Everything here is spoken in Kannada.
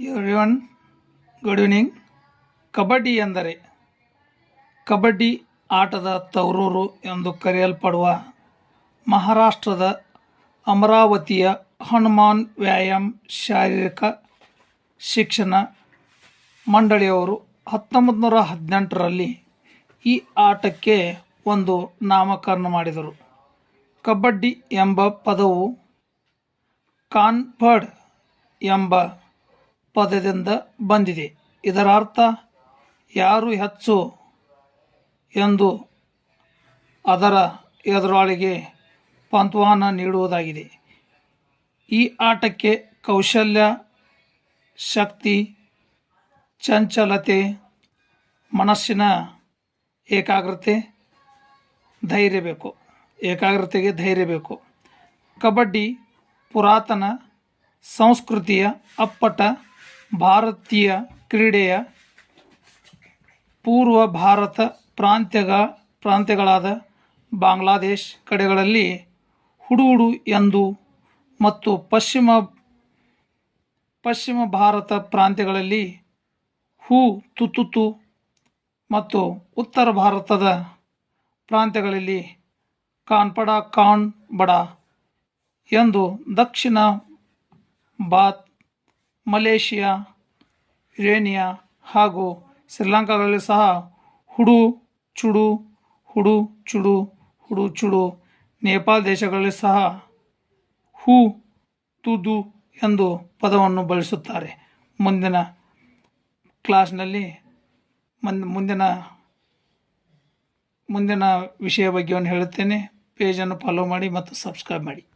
ಎವ್ರಿವನ್ ಗುಡ್ ಈವ್ನಿಂಗ್ ಕಬಡ್ಡಿ ಎಂದರೆ ಕಬಡ್ಡಿ ಆಟದ ತವರೂರು ಎಂದು ಕರೆಯಲ್ಪಡುವ ಮಹಾರಾಷ್ಟ್ರದ ಅಮರಾವತಿಯ ಹನುಮಾನ್ ವ್ಯಾಯಾಮ್ ಶಾರೀರಿಕ ಶಿಕ್ಷಣ ಮಂಡಳಿಯವರು ಹತ್ತೊಂಬತ್ತು ನೂರ ಹದಿನೆಂಟರಲ್ಲಿ ಈ ಆಟಕ್ಕೆ ಒಂದು ನಾಮಕರಣ ಮಾಡಿದರು. ಕಬಡ್ಡಿ ಎಂಬ ಪದವು ಕಾನ್ಫರ್ಡ್ ಎಂಬ ಪದದಿಂದ ಬಂದಿದೆ. ಇದರ ಅರ್ಥ ಯಾರು ಹೆಚ್ಚು ಎಂದು ಅದರ ಎದುರಾಳಿಗೆ ಪಂತ್ವಾನ ನೀಡುವುದಾಗಿದೆ. ಈ ಆಟಕ್ಕೆ ಕೌಶಲ್ಯ, ಶಕ್ತಿ, ಚಂಚಲತೆ, ಮನಸ್ಸಿನ ಏಕಾಗ್ರತೆ, ಧೈರ್ಯ ಬೇಕು. ಏಕಾಗ್ರತೆಗೆ ಧೈರ್ಯ ಬೇಕು. ಕಬಡ್ಡಿ ಪುರಾತನ ಸಂಸ್ಕೃತಿಯ ಅಪ್ಪಟ ಭಾರತೀಯ ಕ್ರೀಡೆಯ ಪೂರ್ವ ಭಾರತ ಪ್ರಾಂತ್ಯಗ, ಪ್ರಾಂತ್ಯಗಳಾದ ಬಾಂಗ್ಲಾದೇಶ್ ಕಡೆಗಳಲ್ಲಿ ಹುಡುಹುಡು ಎಂದು ಮತ್ತು ಪಶ್ಚಿಮ ಪಶ್ಚಿಮ ಭಾರತ ಪ್ರಾಂತ್ಯಗಳಲ್ಲಿ ಹೂ ತುತ್ತುತ್ತು ಮತ್ತು ಉತ್ತರ ಭಾರತದ ಪ್ರಾಂತ್ಯಗಳಲ್ಲಿ ಕಾನ್ಪಡ ಕಾನ್ ಬಡ ಎಂದು ದಕ್ಷಿಣ ಬಾತ್ ಮಲೇಷಿಯಾ ಯುರೇನಿಯಾ ಹಾಗೂ ಶ್ರೀಲಂಕಾಗಳಲ್ಲಿ ಸಹ ಹುಡು ಚುಡು ಹುಡು ಚುಡು ಹುಡು ಚುಡು ನೇಪಾಳ ದೇಶಗಳಲ್ಲಿ ಸಹ ಹೂ ತುದು ಎಂದು ಪದವನ್ನು ಬಳಸುತ್ತಾರೆ. ಮುಂದಿನ ಕ್ಲಾಸ್ನಲ್ಲಿ ಮುಂದಿನ ಮುಂದಿನ ವಿಷಯ ಬಗ್ಗೆ ಹೇಳುತ್ತೇನೆ. ಪೇಜನ್ನು ಫಾಲೋ ಮಾಡಿ ಮತ್ತು ಸಬ್ಸ್ಕ್ರೈಬ್ ಮಾಡಿ.